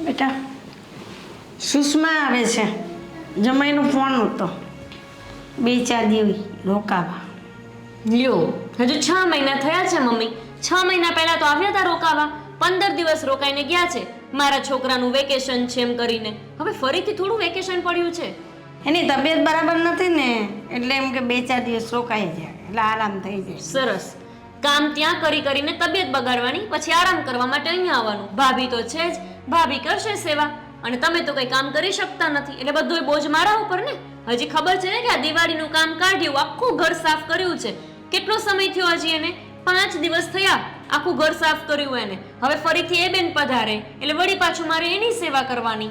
બેટા સુષ્મા આવે છે. જમાઈનો ફોન હતો. બે ચાર દિવસ રોકાવા. લ્યો હજુ છ મહિના થયા છે મમ્મી. છ મહિના પહેલા તો આવ્યા હતા રોકાવા. પંદર દિવસ રોકાઈને ગયા છે. મારા છોકરાનું વેકેશન છે એમ કરીને. હવે ફરીથી થોડું વેકેશન પડ્યું છે. એની તબિયત બરાબર નથી ને એટલે એમ કે બે ચાર દિવસ રોકાઈ જાય. એટલે આરામ થઈ જાય. સરસ. કામ ત્યાં કરી કરીને તબિયત બગાડવાની, પછી આરામ કરવા માટે અહીંયા આવવાનું. ભાભી તો છે જ. ભાભી કરશે સેવા. અને તમે તો કંઈ કામ કરી શકતા નથી. એટલે બધો બોજ મારા ઉપર ને? હજી ખબર છે ને કે આ દિવાળીનું કામ કાઢ્યું, આખું ઘર સાફ કર્યું છે. કેટલો સમય થયો હજી એને? પાંચ દિવસ થયા. આખું ઘર સાફ કર્યું એને. હવે ફરીથી એ બેન પધારે. એટલે વળી પાછું મારે એની સેવા કરવાની.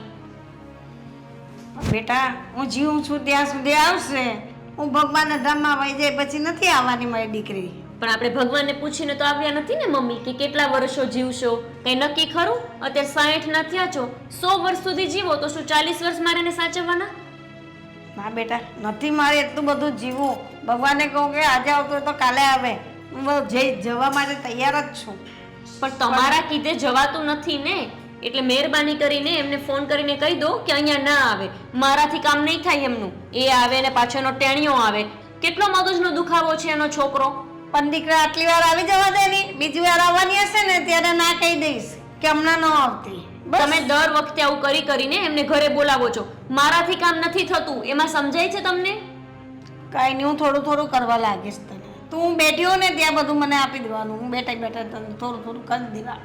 બેટા, હું જીવું છું, ત્યાં સુધી આવશે. હું ભગવાનના ધામમાં વહી જાય, પછી નથી આવવાની મારી દીકરી. પણ આપણે ભગવાનને પૂછીને તો આવ્યા નથી ને મમ્મી કે કેટલા વર્ષો જીવશો? કઈ નક્કી ખરું? અત્યારે સાઠ ના થયા છો. સો વર્ષ સુધી જીવો તો શું ચાલીસ વર્ષ મારે એને સાચવવાના? ના બેટા નથી મારે એટલું બધું જીવવું. ભગવાને કહું કે આજે આવતો તો કાલે આવે. હું જે જવા માટે તૈયાર જ છું. પણ તમારા કીધે જવાતું નથી ને. એટલે મહેરબાની કરીને એમને ફોન કરીને કહી દો કે અહીંયા ના આવે. મારાથી કામ નહીં થાય એમનું. એ આવે ને પાછળનો ટેણિયો આવે. કેટલો મગજનો દુખાવો છે એનો છોકરો? પણ દીકરા આટલી વાર આવી જવા દે ને બીજી વાર આવવાની હશે ને ત્યારે ના કહી દઈશ કે હમણાં ન આવતી. તમે દર વખતે આવું કરી કરીને એમને ઘરે બોલાવો છો. મારાથી કામ નથી થતું. એમાં સમજાય છે તમને? કાંઈ નહીં હું થોડું થોડું કરવા લાગીશ તને. તું હું બેઠી હોઉં ને ત્યાં બધું મને આપી દેવાનું. હું બેઠા બેઠા તને થોડું થોડું કરી દેવા.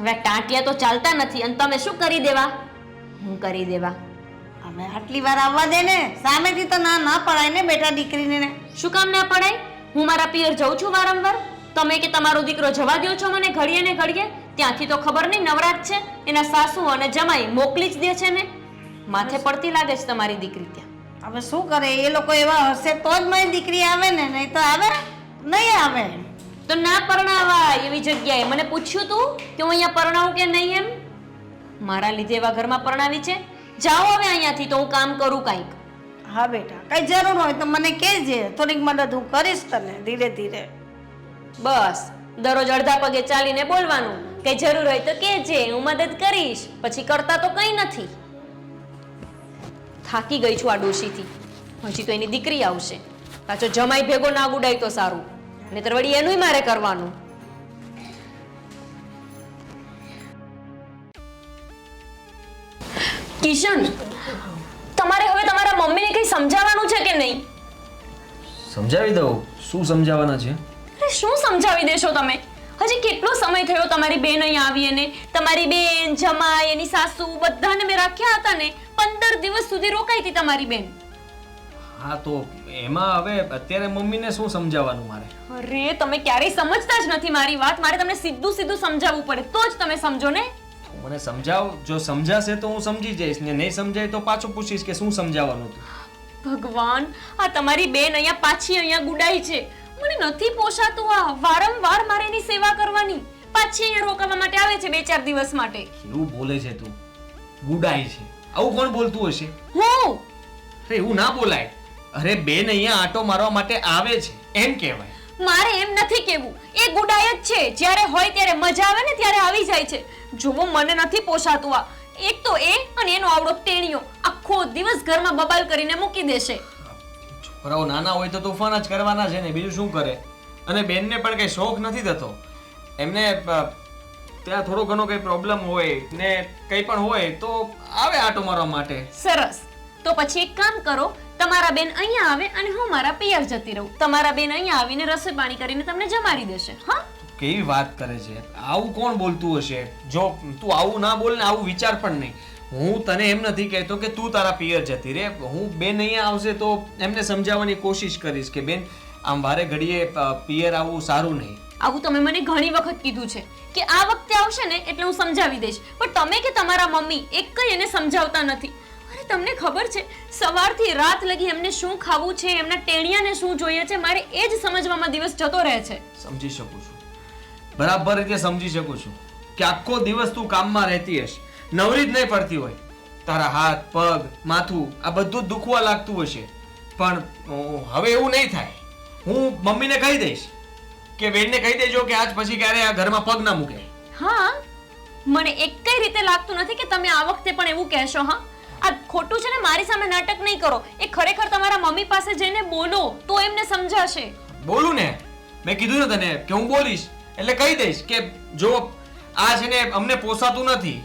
હવે ટાંટિયા તો ચાલતા નથી. અને તમે શું કરી દેવા? હું કરી દેવા. હવે આટલી વાર આવવા દે ને સામેથી તો ના ના પડાય ને બેટા દીકરીને. ને શું કામ ના પડાય? હું મારા પિયર જઉં છું વારંવાર? તમે કે તમારો દીકરો જવા દો છો મને ઘડીએ ને ઘડીએ? ત્યાંથી તો ખબર નહીં નવરાત છે. એના સાસુ અને જમાઈ મોકલી જ દે છે ને. માથે પડતી લાગે છે તમારી દીકરી ત્યાં. હવે શું કરે? એ લોકો એવા હશે તો જ મારી દીકરી આવે ને નહીં તો આવે? નહીં આવે. તો ના પરણાવા એવી જગ્યાએ. મને પૂછ્યું તું કે હું અહીંયા પરણાવું કે નહીં એમ? મારા લીધે એવા ઘરમાં પરણાવી છે. જાઓ હવે અહીંયાથી તો હું કામ કરું કાંઈક. હા બેટા, કઈ જરૂર હોય તો મને કહેજે, થોડીક મદદ હું કરીશ તને ધીરે ધીરે. બસ, દરરોજ અડધા પગે ચાલીને બોલવાનું. કઈ જરૂર હોય તો કહેજે, હું મદદ કરીશ. પછી કરતા તો કંઈ નથી. થાકી ગઈ છું આ ડોશીથી. હજી તો એની દીકરી આવશે. પાછો જમાઈ ભેગો ના ગુડાય તો સારું. નહીતર વળી એનુંય મારે કરવાનું. કિશન મમ્મીને કંઈ સમજાવવાનું છે કે નહીં? સમજાવી દઉં. શું સમજાવવાના છે? અરે શું સમજાવી દેશો તમે? હજી કેટલો સમય થયો તમારી બેન અહીં આવી અને તમારી બેન જમાઈ એની સાસુ બધાને મેં રાખ્યા હતા ને? પંદર દિવસ સુધી રોકાઈ હતી તમારી બેન. હા તો એમાં હવે અત્યારે મમ્મીને શું સમજાવવાનું મારે? અરે તમે ક્યારેય સમજતા જ નથી મારી વાત. મારે તમને સીધું સીધું સમજાવવું પડે. તો જ તમે સમજો ને? મને સમજાવ જો સમજાશે તો હું સમજી જઈશ ને નહીં સમજાય તો પાછું પૂછીશ કે શું સમજાવવાનું હતું. ભગવાન આ તમારી બેન અહીંયા પાછી અહીંયા ગુડાઈ છે. મને નથી પોસાતું આ વારંવાર મારે એની સેવા કરવાની. પાછી અહીંયા રોકાવા માટે આવે છે બે ચાર દિવસ માટે. કેવું બોલે છે તું? ગુડાઈ છે. આવું કોણ બોલતું હશે? હું? અરે એવું ના બોલાય. અરે બેન અહીંયા આટો મારવા માટે આવે છે. એમ કહેવાય. મારે એમ નથી કેવું એ ગુડાય જ છે. જ્યારે હોય ત્યારે મજા આવે ને ત્યારે આવી જાય છે. જુઓ મને નથી પોસાતું આ. એક તો એ અને એનો આવડો ટેણીઓ આખો દિવસ ઘરમાં બબાલ કરીને મૂકી દેશે. છોકરાઓ નાના હોય તો તોફાન જ કરવાના છે ને. બીજું શું કરે? અને બેનને પણ કઈ શોખ નથી થતો? એમને ત્યાં થોડો ઘણો કઈ પ્રોબ્લેમ હોય ને કંઈ પણ હોય તો આવે આટો મારવા માટે. સરસ. તો પછી એક કામ કરો તમારા બેન અહીંયા આવે અને હું મારા પિયર જતી રહું. તમારા બેન અહીંયા આવીને રસોઈ પાણી કરીને તમને જમાડી દેશે હા? કેવી વાત કરે છે? આવું કોણ બોલતું હશે? જો તું આવું ના બોલ ને આવું વિચાર પણ નહીં. હું તને એમ નથી કહેતો કે તું તારા પિયર જતી રે હું બેન અહીંયા આવશે તો એમને સમજાવવાની કોશિશ કરીશ કે બેન આમ વારે ઘડીએ પિયર આવવું સારું નહીં. આવું તમે મને ઘણી વખત કીધું છે કે આ વખતે આવશે ને એટલે હું સમજાવી દઈશ. પણ તમે કે તમારા મમ્મી એક કઈ એને સમજાવતા નથી? તમને ખબર છે સવારથી રાત લગી એમને શું ખાવું છે એમના ટેણિયાને શું જોઈએ છે મારે એ જ સમજવામાં દિવસ જતો રહે છે. સમજી શકું છું. બરાબર રીતે સમજી શકું છું કે આખો દિવસ તું કામમાં રહેતી હશ. નવરી જ નહીં પડતી હોય. તારા હાથ પગ માથું આ બધું જ દુખવા લાગતું હશે. પણ હવે એવું નહીં થાય. હું મમ્મીને કહી દઈશ કે બેનને કહી દેજો કે આજ પછી ક્યારે આ ઘરમાં પગ ના મૂકે. હા મને એકેય રીતે લાગતું નથી કે તમે આ વખતે પણ એવું કહેશો હા? આ ખોટું છે ને મારી સામે નાટક નહીં કરો. એ ખરેખર તમારા મમ્મી પાસે જઈને બોલો તો એમને સમજાશે. બોલું ને? મેં કીધું ને તને કે હું બોલીશ. એટલે કહી દઈશ કે જો આ છે ને અમને પોસાતું નથી.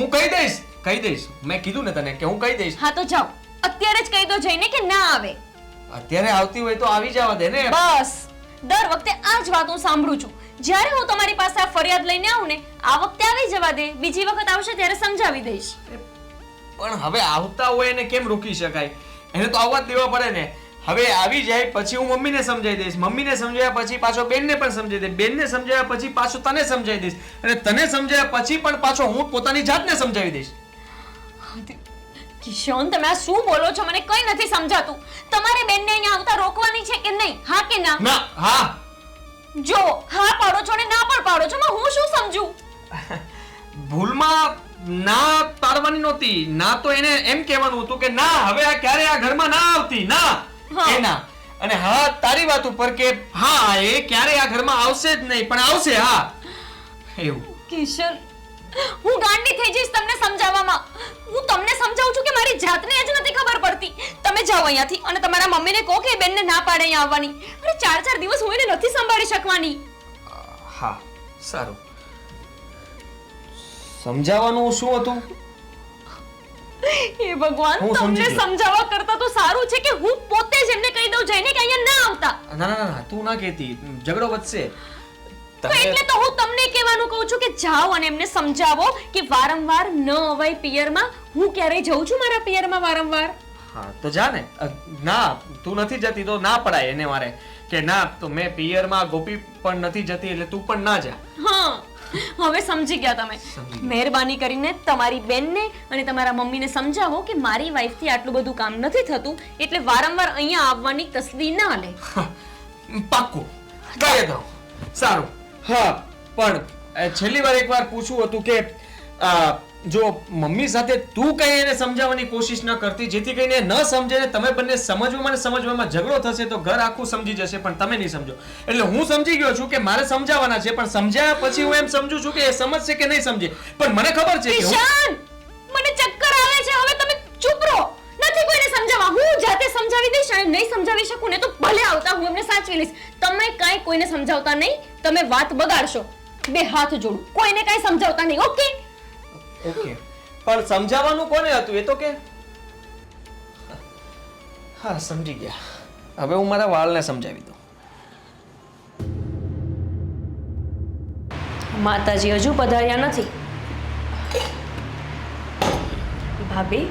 હું કહી દઈશ કહી દઈશ. મેં કીધું ને તને કે હું કહી દઈશ. હા તો જાઓ. અત્યારે જ કહી દો જઈને કે ના આવે. અત્યારે આવતી હોય તો આવી જવા દે ને. બસ. દર વખતે આ જ વાત હું સાંભળું છું. જ્યારે હું તમારી પાસે આ ફરિયાદ લઈને આવું ને આ વખતે આવી જવા દે. બીજી વખત આવશે ત્યારે સમજાવી દઈશ. પણ હવે આવતા હોય એને કેમ રોકી શકાય? એને તો આવવા જ દેવા પડે ને. હવે આવી જાય પછી હું મમ્મીને સમજાવી દઈશ. મમ્મીને સમજાવ્યા પછી પાછો બેનને પણ સમજાવી દઈશ. બેનને સમજાવ્યા પછી પાછો તને સમજાવી દઈશ. અને તને સમજાવ્યા પછી પણ પાછો હું પોતાની જાતને સમજાવી દઈશ. કિશોન તમે આ શું બોલો છો? મને કઈ નથી સમજાતું. તમારે બેનને અહીંયા આવતા રોકવાની છે કે નહીં? હા કે ના? ના હા. જો હા પાડો છો ને ના પણ પાડો છો માં હું શું સમજુ? ભૂલમાં ના પાડવાની નહોતી. ના તો એને એમ કહેવાનું હતું કે ના હવે આ ક્યારે આ ઘરમાં ના આવતી? ના. એના અને હા તારી વાત ઉપર કે હા એ ક્યારે આ ઘરમાં આવશે જ નહીં પણ આવશે હા. એવું કિશન હું ગાંડી થઈ જઈશ તમને સમજાવવામાં. હું તમને સમજાવું છું કે મારી જાતને જ નથી ખબર પડતી. તમે જાઓ અહીંયાથી અને તમારા મમ્મીને કહો કે એ બેનને ના પાડે અહીંયા આવવાની. અરે ચાર ચાર દિવસ હું એને નથી સંભાળી શકવાની. હા સારું. સમજાવવાનું શું હતું? હે ભગવાન હું સમજી તમને ગયો. સમજાવવા કરતા તો સારું છે કે હું પોતે જ એમને કહી દઉં જઈને કે અહીંયા ના આવતા. ના ના ના તું ના કહેતી. ઝઘડો વધશે. તો એટલે તો હું તમને કહેવાનું કહું છું કે જાઓ અને એમને સમજાવો કે વારંવાર ન અવાય પિયરમાં. હું ક્યારેય જઉં છું મારા પિયરમાં વારંવાર? હા તો જા ને. ના તું નથી જતી તો ના પડાય એને મારે. કે ના તો મેં પિયરમાં ગોપી પણ નથી જતી એટલે તું પણ ના જા. હા હવે સમજી ગયા તમે. મહેરબાની કરીને તમારી બેનને અને તમારા મમ્મીને સમજાવો કે મારી વાઈફથી આટલું બધું કામ નથી થતું એટલે વારંવાર અહીંયા આવવાની તસ્દી ના લે. પાક્કું. સારું. હા, પણ છેલ્લી વાર એકવાર પૂછવું હતું કે જો મમ્મી સાથે તું કઈ એને સમજાવવાની કોશિશ ન કરતી, જેથી કરીને ન સમજે ને તમે બંને સમજવામાં સમજવામાં ઝઘડો થશે, તો ઘર આખું સમજી જશે, પણ તમે નહીં સમજો. એટલે હું સમજી ગયો છું કે મારે સમજાવવાના છે, પણ સમજાયા પછી હું એમ સમજુ છું કે એ સમજશે કે નહીં સમજે. પણ મને ખબર છે મને ચક્કર હું જાતે સમજાવી દઈશ અને નહીં સમજાવી શકું ને તો ભલે આવતા હું એમને સાચવી લઈશ. તમે કાંઈ કોઈને સમજાવતા નહીં તમે વાત બગાડશો. બે હાથ જોડું. કોઈને કાંઈ સમજાવતા નહીં ઓકે? ઓકે. પણ સમજાવવાનું કોને હતું? એ તો કે. હા સમજી ગયા. હવે હું મારા વાળને સમજાવી દઉં. માતાજી હજુ પધાર્યા નથી. ભાભી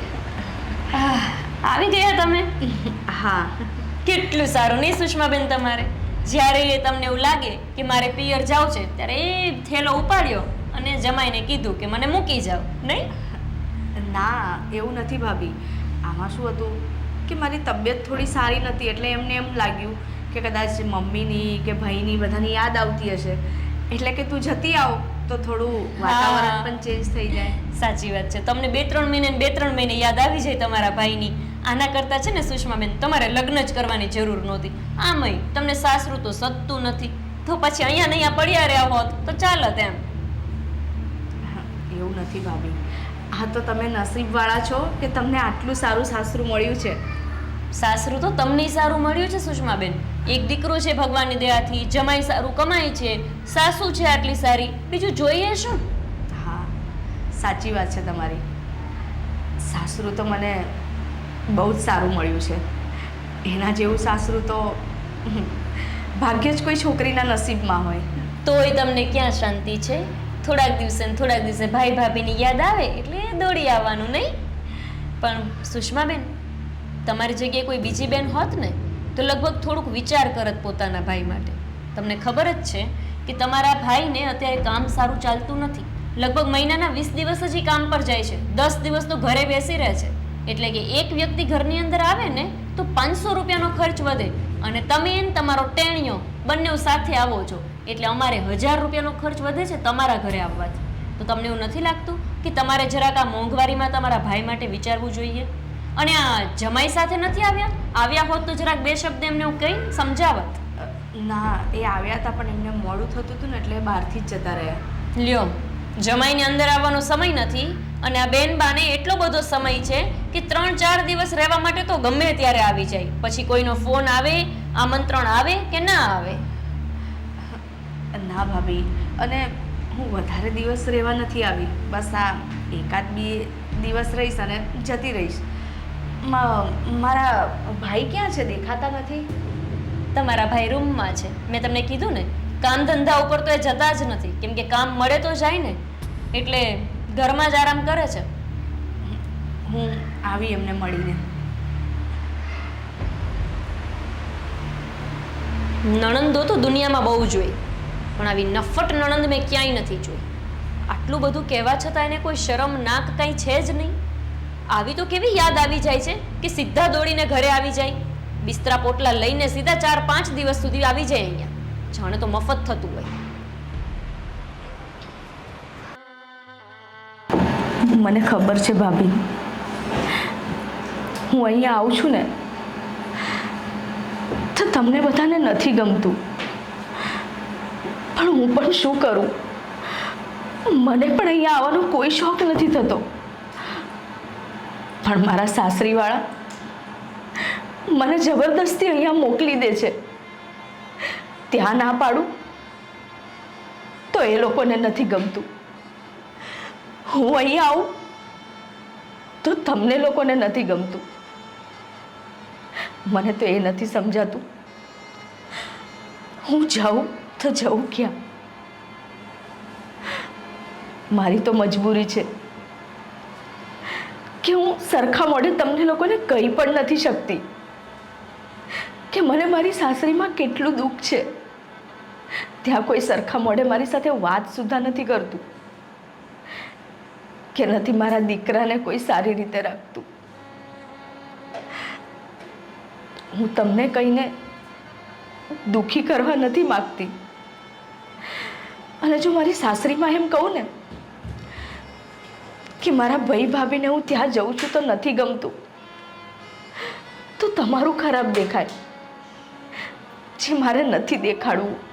આવી ગયા તમે? હા. કેટલું સારું નહીં સુષ્માબેન તમારે? જ્યારે એ તમને એવું લાગે કે મારે પિયર જાવ છે ત્યારે એ થેલો ઉપાડ્યો અને જમાઈને કીધું કે મને મૂકી જાવ નહીં? ના એવું નથી ભાભી. આમાં શું હતું કે મારી તબિયત થોડી સારી નથી એટલે એમને એમ લાગ્યું કે કદાચ મમ્મીની કે ભાઈની બધાની યાદ આવતી હશે. એટલે કે તું જતી આવ. તો થોડું વાતાવરણ પણ ચેન્જ થઈ જાય. સાચી વાત છે. તમને બે ત્રણ મહિને બે ત્રણ મહિને યાદ આવી જાય તમારા ભાઈની. આના કરતા છે ને સુષ્માબેન તમારે લગ્ન જ કરવાની જરૂર નહોતી. આમય તમને સાસરું તો સતતું નથી. તો પછી અહીંયા ને અહીંયા પડ્યા રહ્યા હોત તો ચાલત એમ. એવું નથી ભાભી. હા તો તમે નસીબવાળા છો કે તમને આટલું સારું સાસરું મળ્યું છે. સાસરું તો તમને સારું મળ્યું છે સુષ્માબેન. એક દીકરો છે ભગવાનની દયાથી જમાઈ સારું કમાય છે સાસુ છે આટલી સારી બીજું જોઈએ શું? હા સાચી વાત છે તમારી. સાસરું તો મને બહુ જ સારું મળ્યું છે. એના જેવું સાસરું તો ભાગ્યે જ કોઈ છોકરીના નસીબમાં હોય. તોય તમને ક્યાં શાંતિ છે? થોડાક દિવસે ને થોડાક દિવસે ભાઈ ભાભીની યાદ આવે એટલે દોડી આવવાનું નહીં? પણ સુષ્માબેન તમારી જગ્યાએ કોઈ બીજી બેન હોત ને? તો લગભગ થોડુંક વિચાર કરત પોતાના ભાઈ માટે. તમને ખબર જ છે કે તમારા ભાઈને અત્યારે કામ સારું ચાલતું નથી. લગભગ મહિનાના વીસ દિવસ જ એ કામ પર જાય છે. દસ દિવસ તો ઘરે બેસી રહે છે. એટલે કે એક વ્યક્તિ ઘરની અંદર આવે ને તો પાંચસો રૂપિયાનો ખર્ચ વધે અને તમે એને તમારો ટેણિયો બંને સાથે આવો છો. એટલે અમારે હજાર રૂપિયાનો ખર્ચ વધે છે તમારા ઘરે આવવાથી. તો તમને એવું નથી લાગતું કે તમારે જરાક આ મોંઘવારીમાં તમારા ભાઈ માટે વિચારવું જોઈએ? અને આ જમાઈ સાથે નથી આવ્યા? આવ્યા હોત તો જરાક બે શબ્દ એમને હું કહી સમજાવત. ના એ આવ્યા હતા પણ એમને મોડું થતું હતું ને એટલે બહારથી જ જતા રહ્યા. લ્યો જમાઈને અંદર આવવાનો સમય નથી અને આ બેન બાને એટલો બધો સમય છે કે ત્રણ ચાર દિવસ રહેવા માટે તો ગમે ત્યારે આવી જાય. પછી કોઈનો ફોન આવે આમંત્રણ આવે કે ના આવે? ના ભાભી અને હું વધારે દિવસ રહેવા નથી આવી. બસ આ એકાદ બે દિવસ રહીશ અને જતી રહીશ. મારા ભાઈ ક્યાં છે? દેખાતા નથી? તમારા ભાઈ રૂમમાં છે. મેં તમને કીધું ને કામ ધંધા ઉપર તો એ જતા જ નથી. કેમ કે કામ મળે તો જાય ને. એટલે ઘરમાં જ આરામ કરે છે. હું આવી એમને મળીને. નણંદો તો દુનિયામાં બહુ જોઈ. પણ આવી નફટ નણંદ મેં ક્યાંય નથી જોઈ. આટલું બધું કહેવા છતાં એને કોઈ શરમ નાક કંઈ છે જ નહીં. આવી તો કેવી યાદ આવી જાય છે કે સીધા દોડીને ઘરે આવી જાય? બિસ્તરા પોટલા લઈને સીધા ચાર પાંચ દિવસ સુધી આવી જાય અહીંયા. જાણે તો મફત થતું હોય. મને ખબર છે ભાભી. હું અહીંયા આવું છું ને, તો તમને બધાને નથી ગમતું. પણ હું પણ શું કરું? મને પણ અહીંયા આવવાનો કોઈ શોખ નથી થતો. પણ મારા સાસરીવાળા મને જબરદસ્તી અહીંયા મોકલી દે છે. ત્યાં ના પાડું તો એ લોકોને નથી ગમતું. હું અહીંયા આવું તો તમને લોકોને નથી ગમતું. મને તો એ નથી સમજાતું. હું જાઉં તો જાઉં ક્યાં? મારી તો મજબૂરી છે. કે હું સરખા મોઢે તમને લોકોને કહી પણ નથી શકતી? કે મને મારી સાસરીમાં કેટલું દુઃખ છે? ત્યાં કોઈ સરખા મોઢે મારી સાથે વાત સુદ્ધા નથી કરતું. કે નથી મારા દીકરાને કોઈ સારી રીતે રાખતું. હું તમને કહીને દુખી કરવા નથી માગતી. અને જો મારી સાસરીમાં એમ કહું ને કે મારા ભાઈ ભાભીને હું ત્યાં જઉં છું તો નથી ગમતું. તો તમારું ખરાબ દેખાય. જે મારે નથી દેખાડવું.